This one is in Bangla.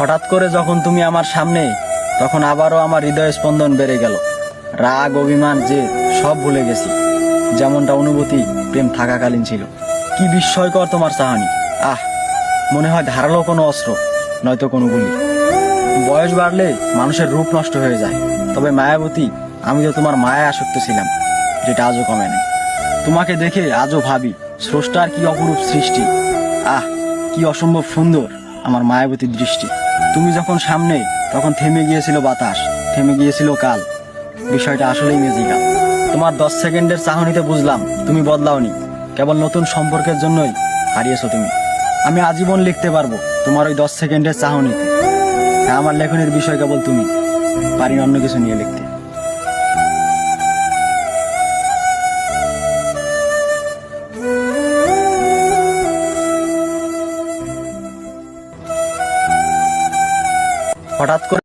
হঠাৎ করে যখন তুমি আমার সামনে, তখন আবারও আমার হৃদয় স্পন্দন বেড়ে গেল। রাগ, অভিমান যে সব ভুলে গেছি। যেমনটা অনুভূতি, প্রেম থাকাকালীন ছিল। কি বিস্ময়কর তোমার চাহানি। আহ, মনে হয় ধারালো কোনো অস্ত্র, নয়তো কোনো গুলি। বয়স বাড়লে মানুষের রূপ নষ্ট হয়ে যায়। তবে মায়াবতী, আমি তো তোমার মায়া আসক্ত ছিলাম, যেটা আজও কমে নেই তোমাকে দেখে আজও ভাবি, স্রষ্টার কি অপরূপ সৃষ্টি। আহ, কি অসম্ভব সুন্দর আমার মায়াবতী দৃষ্টি। তুমি যখন সামনে, তখন থেমে গিয়েছিল বাতাস, থেমে গিয়েছিল কাল। বিষয়টা আসলেই মেজিকাল তোমার দশ সেকেন্ডের চাহনিতে বুঝলাম, তুমি বদলাওনি। কেবল নতুন সম্পর্কের জন্যই হারিয়েছো তুমি। আমি আজীবন লিখতে পারব তোমার ওই দশ সেকেন্ডের চাহনিতে। হ্যাঁ আমার লেখনের বিষয় কেবল তুমি পারি অন্য কিছু নিয়ে লিখতে। হঠাৎ করে